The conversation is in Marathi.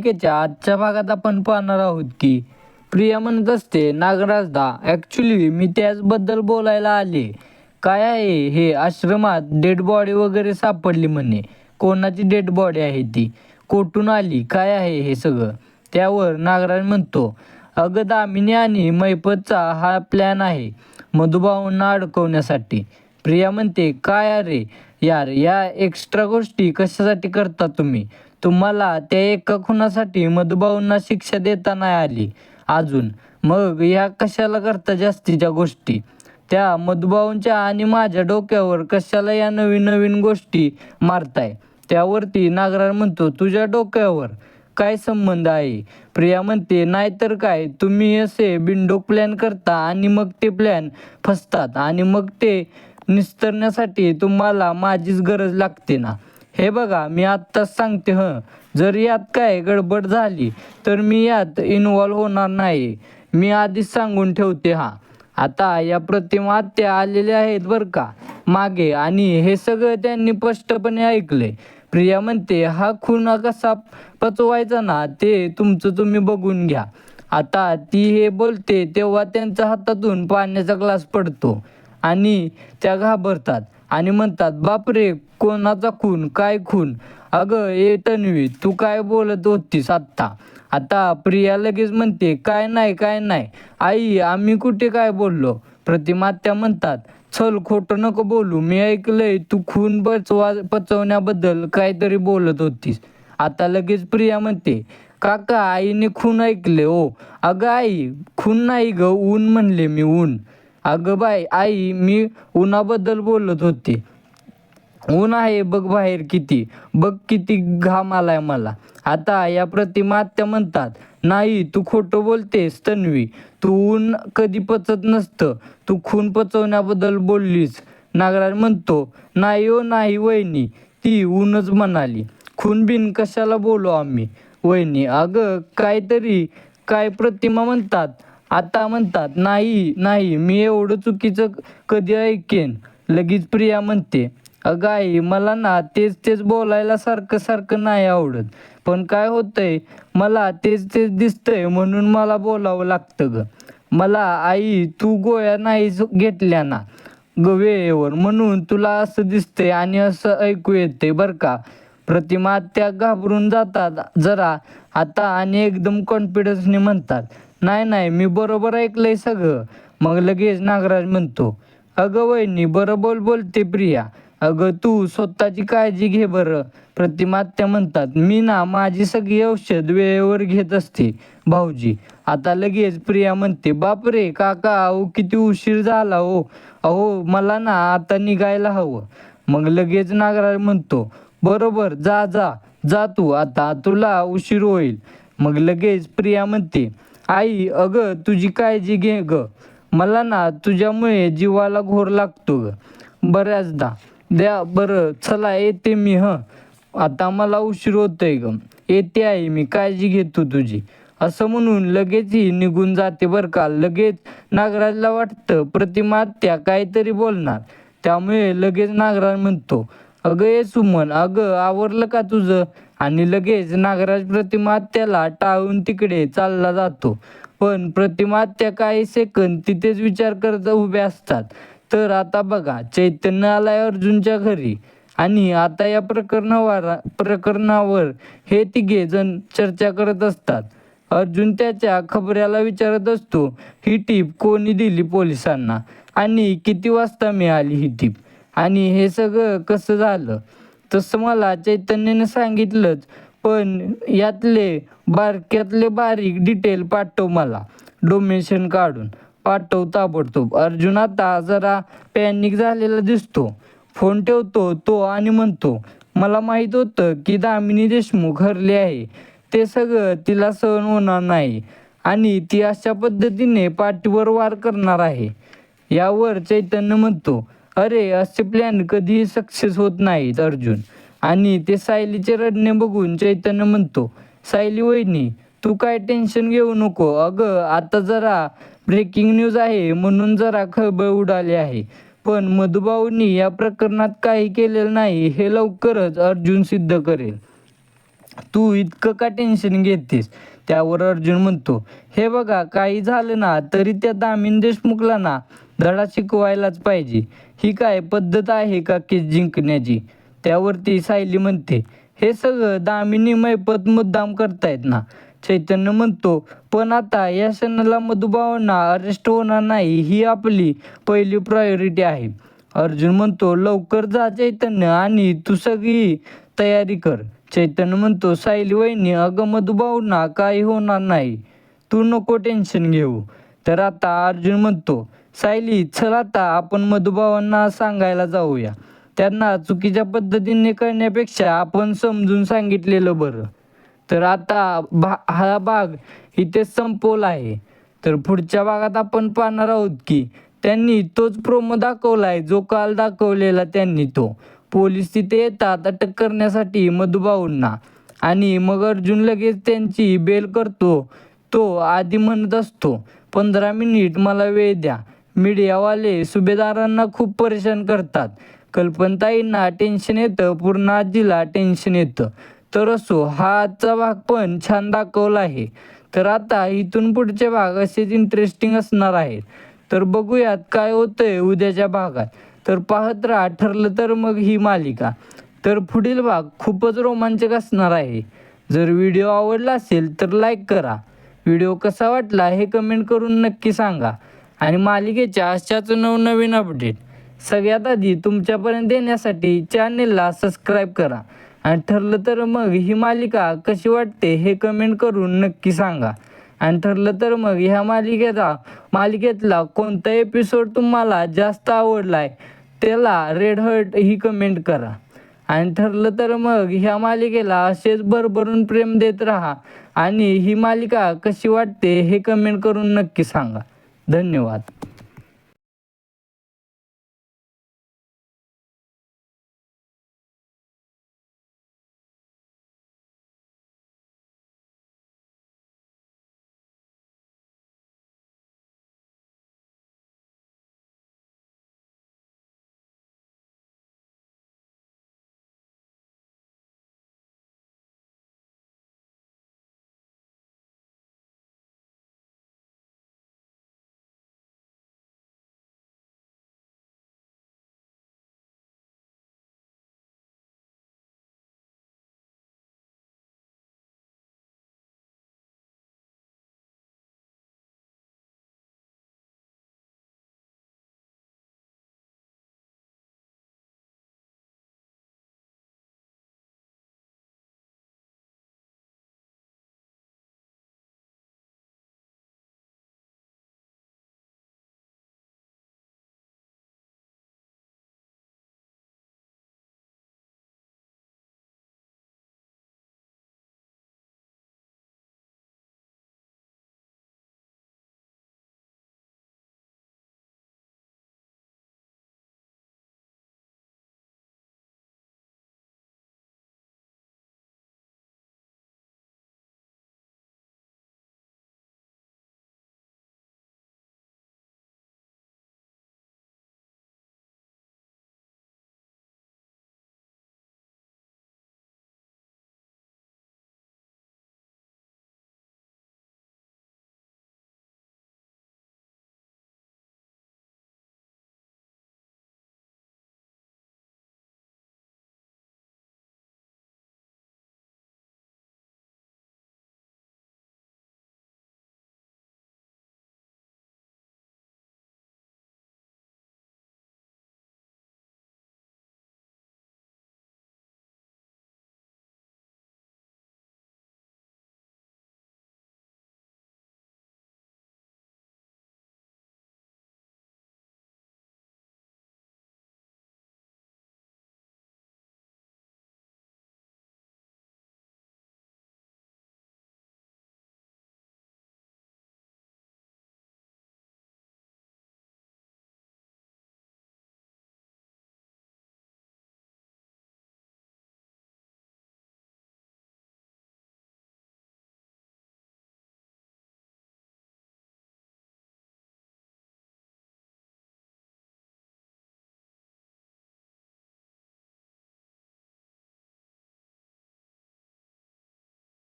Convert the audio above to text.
मालिकेच्या आजच्या भागात आपण पाहणार आहोत की प्रिया म्हणत असते नागराजदा ॲक्च्युली मी त्याचबद्दल बोलायला आले. काय आहे हे आश्रमात डेड बॉडी वगैरे सापडली म्हणे. कोणाची डेड बॉडी आहे ती? कोठून आली? काय आहे हे सगळं? त्यावर नागराज म्हणतो अगं दामिनी आणि मैपतचा हा प्लॅन आहे मधुभाऊंना अडकवण्यासाठी. प्रिया म्हणते काय अरे? यार या एक्स्ट्रा गोष्टी कशासाठी करता तुम्ही? तुम्हाला त्या एका खुनासाठी मधुभाऊंना शिक्षा देता नाही आली. अजून मग या कशाला करता जास्तीच्या गोष्टी? त्या मधुभाऊंच्या आणि माझ्या डोक्यावर कशाला या नवीन नवीन गोष्टी मारताय? त्यावरती नागराज म्हणतो तुझ्या डोक्यावर काय संबंध आहे? प्रिया म्हणते नाहीतर काय तुम्ही असे बिंडो प्लॅन करता आणि मग ते प्लॅन फसतात आणि मग ते निस्तरण्यासाठी तुम्हाला माझीच गरज लागते ना. हे बघा मी आत्ताच सांगते हं. जर यात काय गडबड झाली तर मी यात इन्वॉल्व होणार नाही. मी आधीच सांगून ठेवते हा. आता या प्रतिमा आत्या आलेल्या आहेत बरं का मागे. आणि हे सगळं त्यांनी स्पष्टपणे ऐकलंय प्रिया म्हणते हा खुना कसा पचवायचा ना ते तुमचं तुम्ही बघून घ्या. आता ती हे बोलते तेव्हा त्यांच्या हातातून पाण्याचा ग्लास पडतो आणि त्या घाबरतात. आणि म्हणतात बापरे कोणाचा खून? काय खून? अगं ए तन्वी तू काय बोलत होतीस आत्ता? आता प्रिया लगेच म्हणते काय नाही काय नाही. आई आम्ही कुठे काय बोललो? प्रतिमात्या म्हणतात चल खोटं नको बोलू. मी ऐकलंय तू खून पचवा पचवण्याबद्दल काहीतरी बोलत होतीस. आता लगेच प्रिया म्हणते काका आईने खून ऐकले ओ. अगं आई खून नाही ग ऊन म्हणले मी ऊन. अगं बाय आई मी उन्हाबद्दल बोलत होते. ऊन आहे बघ बाहेर किती. बघ किती घाम आलाय मला. आता या प्रतिमा आत्या म्हणतात नाही तू खोटं बोलतेस तन्वी. तू ऊन कधी पचत नसतं. तू खून पचवण्याबद्दल बोललीस. नागराज म्हणतो नाही हो नाही वहिनी. ती ऊनच म्हणाली खून बिन कशाला बोलू आम्ही? वहिनी अगं काहीतरी काय प्रतिमा म्हणतात आता म्हणतात नाही नाही मी एवढं चुकीचं कधी ऐकेन. लगेच प्रिया म्हणते अगं आई मला ना तेच तेच बोलायला सारखं सारखं नाही आवडत. पण काय होतंय मला तेच तेच दिसतंय म्हणून मला बोलावं लागतं ग. मला आई तू गोळ्या नाही घेतल्या ना. ग वेळेवर म्हणून तुला असं दिसतंय आणि असं ऐकू येतंय बरं का. प्रतिमा त्या घाबरून जातात जरा. आता आणि एकदम कॉन्फिडन्सने म्हणतात नाही नाही मी बरोबर ऐकलंय सगळं. मग लगेच नागराज म्हणतो अगं वहिनी बरोबर बोलते प्रिया. अगं तू स्वतःची काळजी घे बरं. प्रतिमात्या म्हणतात मी ना माझी सगळी औषध वेळेवर घेत असते भाऊजी. आता लगेच प्रिया म्हणते बापरे काका अहो किती उशीर झाला हो. अहो मला ना आता निघायला हवं. मग लगेच नागराज म्हणतो बरोबर जा जा जा तू आता तुला उशीर होईल. मग लगेच प्रिया म्हणते आई अगं तुझी काळजी घे ग. मला ना तुझ्यामुळे जीवाला घोर लागतो ग. बऱ्याचदा. द्या बरं चला येते मी हं. आता मला उशीर होतोय ग. येते आई मी काळजी घेतो तुझी. असं म्हणून लगेच ही निघून जाते बरं का. लगेच नागराजला वाटतं प्रतिमा त्या काहीतरी बोलणार. त्यामुळे लगेच नागराज म्हणतो अगं ये सुमन. अगं आवरलं का तुझं? आणि लगेच नागराज प्रतिमात्याला टाळून तिकडे चालला जातो. पण प्रतिमात्या काही सेकंद तिथेच विचार करत उभे असतात. तर आता बघा चैतन्य आलाय अर्जुनच्या घरी. आणि आता या प्रकरणावर प्रकरणावर हे तिघे जण चर्चा करत असतात. अर्जुन त्याच्या खबऱ्याला विचारत असतो ही टीप कोणी दिली पोलिसांना? आणि किती वाजता मिळाली ही टीप? आणि हे सगळं कसं झालं? तसं मला चैतन्याने सांगितलंच पण यातले बारक्यातले बारीक डिटेल पाठव मला. डोमेशन काढून. पाठव ताबडतोब. अर्जुन आता जरा पॅनिक झालेला दिसतो. फोन ठेवतो तो आणि म्हणतो मला माहीत होतं की दामिनी देशमुख हरले आहे. ते सगळं तिला सहन होणार नाही आणि ती अशा पद्धतीने पाठीवर वार करणार आहे. यावर चैतन्य म्हणतो अरे असे प्लॅन कधीही सक्सेस होत नाहीत अर्जुन. आणि ते सायलीचे रडणे बघून चैतन्य म्हणतो सायली वहिनी तू काय टेन्शन घेऊ नको. अगं आता जरा ब्रेकिंग न्यूज आहे म्हणून जरा खळबळ उडाली आहे. पण मधुभाऊंनी या प्रकरणात काही केलेलं नाही हे लवकरच अर्जुन सिद्ध करेल. तू इतकं का टेन्शन घेतेस? त्यावर अर्जुन म्हणतो हे बघा काही झालं ना तरी त्या दामिन देशमुखला ना धडा शिकवायलाच पाहिजे. ही काय पद्धत आहे का केस जिंकण्याची? त्यावरती सायली म्हणते हे सगळं दामिनी मैपत मुद्दाम करतायत ना. चैतन्य म्हणतो पण आता या सणाला मधुभावांना अरेस्ट होणार नाही ही आपली पहिली प्रायोरिटी आहे. अर्जुन म्हणतो लवकर जा चैतन्य आणि तू सगळी तयारी कर. चैतन्य म्हणतो सायली वहिनी अगं मधुभावना काही होणार नाही. तू नको टेन्शन घेऊ. तर आता अर्जुन म्हणतो सायली चल आता आपण मधुभावांना सांगायला जाऊया. त्यांना चुकीच्या पद्धतीने करण्यापेक्षा आपण समजून सांगितलेलं बरं. तर आता भा हा भाग इथे संपवला आहे. तर पुढच्या भागात आपण पाहणार आहोत की त्यांनी तोच प्रोमो दाखवला आहे जो काल दाखवलेला त्यांनी तो. पोलीस तिथे येतात अटक करण्यासाठी मधुभाऊंना आणि मग अर्जुन लगेच त्यांची बेल करतो तो आधी म्हणत असतो पंधरा मिनिट मला वेळ द्या. मीडियावाले सुभेदारांना खूप परेशान करतात. कल्पनताईंना टेन्शन येतं पूर्ण आजीला टेन्शन येतं. तर असो हा आजचा भाग पण छान दाखवला आहे. तर आता इथून पुढचे भाग असेच इंटरेस्टिंग असणार आहेत. तर बघूयात काय होतंय उद्याच्या भागात. तर पाहत राहा ठरलं तर मग ही मालिका. तर पुढील भाग खूपच रोमांचक असणार आहे. जर व्हिडिओ आवडला असेल तर लाईक करा. व्हिडिओ कसा वाटला हे कमेंट करून नक्की सांगा. आणि मालिकेच्या अशाच नवनवीन अपडेट सगळ्यात आधी तुमच्यापर्यंत देण्यासाठी चॅनेलला सबस्क्राईब करा. आणि ठरलं तर मग ही मालिका कशी वाटते हे कमेंट करून नक्की सांगा. आणि ठरलं तर मग ह्या मालिकेचा मालिकेतला कोणता एपिसोड तुम्हाला जास्त आवडला आहे त्याला रेड हर्ट ही कमेंट करा. आणि ठरलं तर मग ह्या मालिकेला असेच भरभरून प्रेम देत राहा. आणि ही मालिका कशी वाटते हे कमेंट करून नक्की सांगा. धन्यवाद.